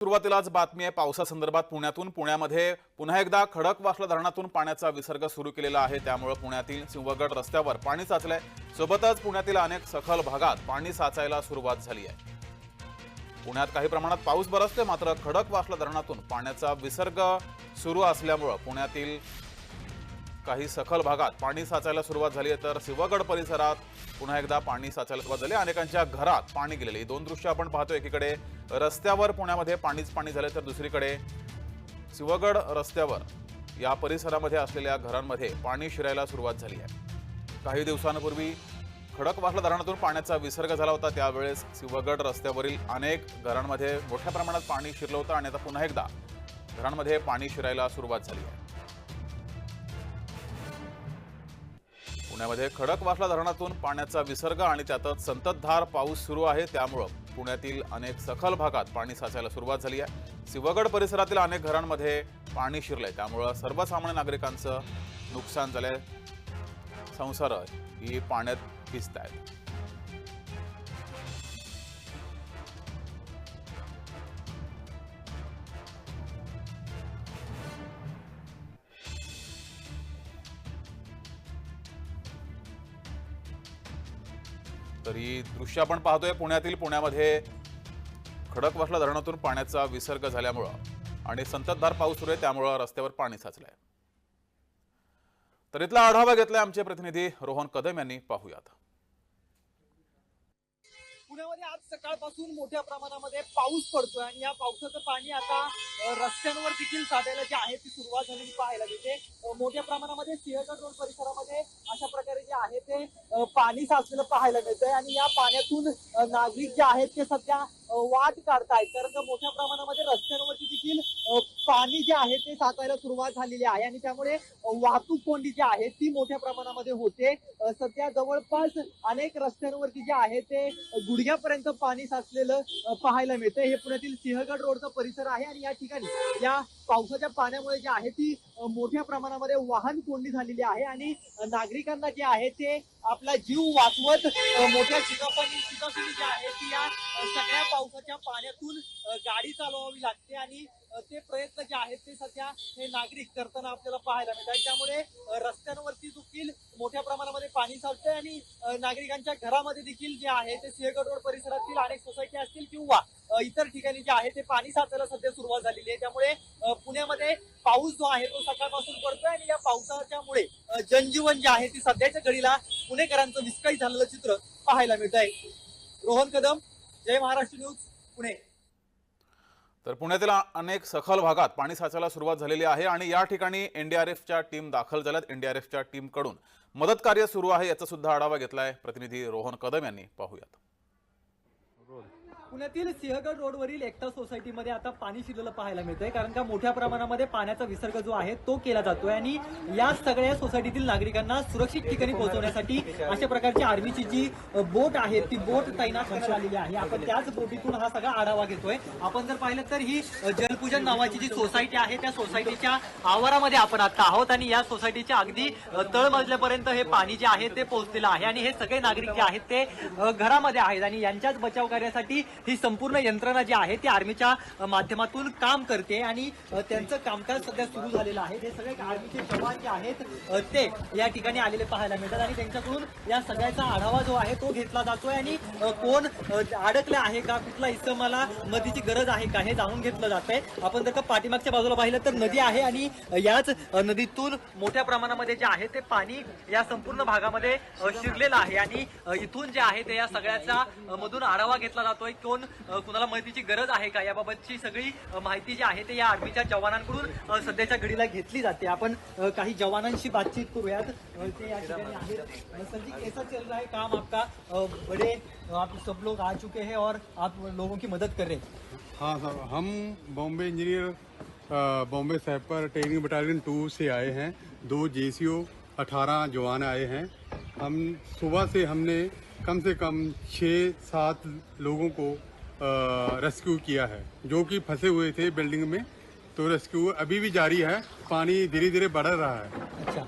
सुरुवातीलाच बातमी आहे पावसासंदर्भात पुण्यातून. पुण्यामध्ये पुन्हा एकदा खडकवासला धरणातून पाण्याचा विसर्ग सुरू केलेला आहे. त्यामुळे पुण्यातील सिंहगड रस्त्यावर पाणी साचलंय. सोबतच पुण्यातील अनेक सखल भागात पाणी साचायला सुरुवात झाली आहे. पुण्यात काही प्रमाणात पाऊस बरसतोय मात्र खडकवासला धरणातून पाण्याचा विसर्ग सुरू असल्यामुळं पुण्यातील काही सखल भागात पाणी साचायला सुरुवात झाली आहे तर सिंहगड परिसरात पुन्हा एकदा पाणी साचायला सुरुवात झाली अनेकांच्या घरात पाणी गेलेले दोन दृश्य आपण पाहतो एकीकडे रस्त्यावर पुण्यामध्ये पाणीच पाणी झाले तर दुसरीकडे सिंहगड रस्त्यावर या परिसरामध्ये असलेल्या घरांमध्ये पाणी शिरायला सुरुवात झाली आहे. काही दिवसांपूर्वी खडकवासला धरणातून पाण्याचा विसर्ग झाला होता. त्यावेळेस सिंहगड रस्त्यावरील अनेक घरांमध्ये मोठ्या प्रमाणात पाणी शिरलं होतं आणि आता पुन्हा एकदा घरांमध्ये पाणी शिरायला सुरुवात झाली आहे. पुण्यामध्ये खडकवासला धरणातून पाण्याचा विसर्ग आणि त्यातच संततधार पाऊस सुरू आहे. त्यामुळं पुण्यातील अनेक सखल भागात पाणी साचायला सुरुवात झाली आहे. सिंहगड परिसरातील अनेक घरांमध्ये पाणी शिरलंय. त्यामुळं सर्वसामान्य नागरिकांचं नुकसान झालंय. संसार ही पाण्यात भिजत आहेत तरी दृश्य आपण पाहतोय पुण्यातील पुण्यामध्ये खडकवासला धरणातून पाण्याचा विसर्ग झाल्यामुळं आणि संततधार पाऊस सुरू आहे त्यामुळं रस्त्यावर पाणी साचलंय. तर इथला आढावा घेतलाय आमचे प्रतिनिधी रोहन कदम यांनी पाहूयात. पुण्यामध्ये आज सकाळपासून मोठ्या प्रमाणामध्ये पाऊस पडतोय आणि या पावसाचं पाणी आता रस्त्यांवर देखील साधायला जे आहे ती सुरुवात झालेली पाहायला मिळते. मोठ्या प्रमाणामध्ये सिंहगड रोड परिसरामध्ये अशा प्रकारे जे आहे ते पाणी साचलेलं पाहायला मिळतंय आणि या पाण्यातून नागरिक जे आहेत ते सध्या वाट काढतायत. कारण का मोठ्या प्रमाणामध्ये रस्त्यांवरती देखील पाणी जे आहे ते साचायला सुरुवात झालेली आहे आणि त्यामुळे वाहतूक कोंडी जी आहे ती मोठ्या प्रमाणामध्ये होते. सध्या जवळपास अनेक रस्त्यांवरती जे आहे ते गुडघ्यापर्यंत पाणी साचलेलं पाहायला मिळतं हे पुण्यातील सिंहगड रोडचा परिसर आहे आणि या ठिकाणी या पावसाच्या पाण्यामुळे जे आहे ती मोठ्या प्रमाणामध्ये वाहन कोंडी झालेली आहे आणि नागरिकांना जे आहे ते आपला जीव वाचवत मोठ्या शिकापणी शिकापणी जी आहे ती या सगळ्या पावसाच्या पाण्यातून गाडी चालवावी लागते आणि ते प्रयत्न जे आहेत ते सध्या हे नागरिक करताना आपल्याला पाहायला मिळतात. त्यामुळे रस्त्यांवरती देखील मोठ्या प्रमाणामध्ये पाणी साचतंय आणि नागरिकांच्या घरामध्ये देखील जे आहे ते सिंहगड रोड परिसरातील अनेक सोसायटी असतील किंवा इतर ठिकाणी जे आहे ते पाणी साचायला सध्या सुरुवात झालेली आहे. त्यामुळे पुण्यामध्ये पाऊस जो आहे तो सकाळपासून पडतोय आणि या पावसाच्यामुळे जनजीवन जे आहे ते सध्याच्या घडीला पुणेकरांचं विस्कळीत झालेलं चित्र पाहायला मिळत आहे रोहन कदम जय महाराष्ट्र न्यूज पुणे. तर पुण्यातील अनेक सखल भागात पाणी साचायला सुरुवात झालेली आहे आणि या ठिकाणी एनडीआरएफच्या टीम दाखल झाल्यात. एनडीआरएफच्या टीमकडून मदत कार्य सुरू आहे याचा सुद्धा आढावा घेतलाय प्रतिनिधी रोहन कदम यांनी. पाहूयात. पुण्यातील सिंहगड रोडवरील एकता सोसायटीमध्ये आता पाणी शिरलेलं पाहायला मिळतंय. कारण का मोठ्या प्रमाणामध्ये पाण्याचा विसर्ग जो आहे तो केला जातोय आणि या सगळ्या सोसायटीतील नागरिकांना सुरक्षित ठिकाणी पोहोचवण्यासाठी अशा प्रकारची आर्मीची जी बोट आहे ती बोट तैनात करण्यात आलेली आहे. आपण त्याच बोटीतून हा सगळा आढावा घेतोय. आपण जर पाहिलं तर ही जलपूजन नावाची जी सोसायटी आहे त्या सोसायटीच्या आवारामध्ये आपण आता आहोत आणि या सोसायटीच्या अगदी तळमजल्यापर्यंत हे पाणी जे आहे ते पोहोचलेलं आहे आणि हे सगळे नागरिक जे आहेत ते घरामध्ये आहेत आणि यांच्याच बचाव कार्यासाठी ही संपूर्ण यंत्रणा जी आहे ती आर्मीच्या माध्यमातून काम करते आणि त्यांचं कामकाज सध्या सुरू झालेलं आहे. हे सगळे आर्मीचे जवान जे आहेत ते या ठिकाणी आलेले पाहायला मिळतात आणि त्यांच्याकडून या सगळ्याचा आढावा जो आहे तो घेतला जातोय आणि कोण अडकले आहे का कुठला इसमाला मदतीची गरज आहे का हे जाणून घेतलं जात आहे आपण जर का पाठीमागच्या बाजूला पाहिलं तर नदी आहे आणि याच नदीतून मोठ्या प्रमाणामध्ये जे आहे ते पाणी या संपूर्ण भागामध्ये शिरलेलं आहे आणि इथून जे आहे ते या सगळ्याचा मधून आढावा घेतला जातोय. कोण कुणाला मदतीची गरज आहे का? याबाबतची सगळी माहिती जी आहे ते या आर्मीच्या जवानांकडून सध्याच्या घडीला घेतली जाते. आपण काही जवानांशी बातचीत करूयात. ते या ठिकाणी आहेत. कैसा चल रहा है काम आपका? बड़े आप सब लोग आ चुके हैं और आप लोगों की मदद कर रहे हैं। हाँ सर हम Bombay engineer Bombay sapper training battalion two से आए हैं। दो जे सी अठारह जवान आए हैं। हम सुबह से हमने कम से कम छः सात लोगों को रेस्क्यू किया है। जो कि फंसे हुए थे बिल्डिंग में तो रेस्क्यू अभी भी जारी है पानी धीरे धीरे बढ़ रहा है। अच्छा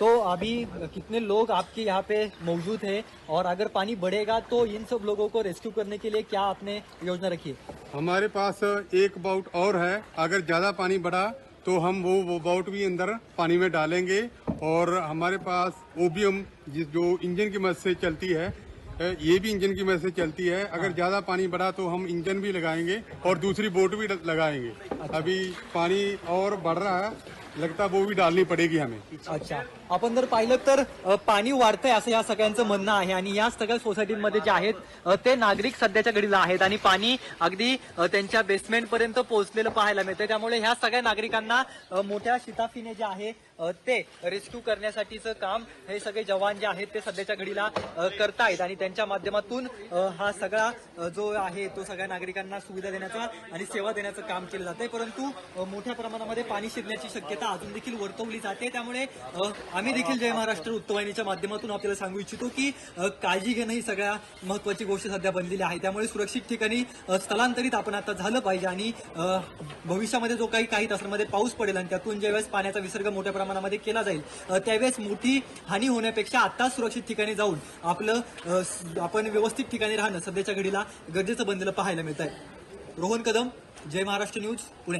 तो अभी कितने लोग आपके यहाँ पे मौजूद है? और अगर पानी बढ़ेगा तो इन सब लोगों को रेस्क्यू करने के लिए क्या आपने योजना रखी है? हमारे पास एक बाउट और है। अगर ज़्यादा पानी बढ़ा तो हम वो, वो बाउट भी अंदर पानी में डालेंगे और हमारे पास ओबीएम जिस जो इंजन की मदद से चलती है ये भी इंजन की मदद से चलती है। अगर ज़्यादा पानी बढ़ा तो हम इंजन भी लगाएँगे और दूसरी बोट भी लगाएँगे। अभी पानी और बढ़ रहा है लगता वो भी डालनी पड़ेगी हमें। अच्छा आपण जर पाहिलं तर अ, पाणी वाढतंय असं या सगळ्यांचं म्हणणं आहे आणि या सगळ्या सोसायटीमध्ये जे आहेत अ, ते नागरिक सध्याच्या घडीला आहेत आणि पाणी अगदी अ, त्यांच्या बेसमेंट पर्यंत पोहोचलेलं पाहायला मिळतंय. त्यामुळे ह्या सगळ्या नागरिकांना अ, मोठ्या शिताफीने जे आहे अ, ते रेस्क्यू करण्यासाठीचं काम हे सगळे जवान जे आहेत ते सध्याच्या घडीला अ, करतायत आणि त्यांच्या माध्यमातून अ, हा सगळा अ, जो आहे तो सगळ्या नागरिकांना सुविधा देण्याचा आणि सेवा देण्याचं काम केलं जातंय. परंतु अ, मोठ्या प्रमाणामध्ये पाणी शिरण्याची शक्यता अजून देखील वर्तवली जाते. त्यामुळे आम्ही देखील जय महाराष्ट्र वृत्तवाहिनीच्या माध्यमातून आपल्याला सांगू इच्छितो की काळजी घेणं ही सगळ्या महत्वाची गोष्ट सध्या बनलेली आहे. त्यामुळे सुरक्षित ठिकाणी स्थलांतरित आपण आता झालं पाहिजे आणि भविष्यामध्ये जो काही काही तासांमध्ये पाऊस पडेल आणि त्यातून ज्यावेळेस पाण्याचा विसर्ग मोठ्या प्रमाणामध्ये केला जाईल त्यावेळेस मोठी हानी होण्यापेक्षा आता सुरक्षित ठिकाणी जाऊन आपलं आपण व्यवस्थित ठिकाणी राहणं सध्याच्या घडीला गरजेचं बनलेलं पाहायला मिळत आहे रोहन कदम जय महाराष्ट्र न्यूज पुणे.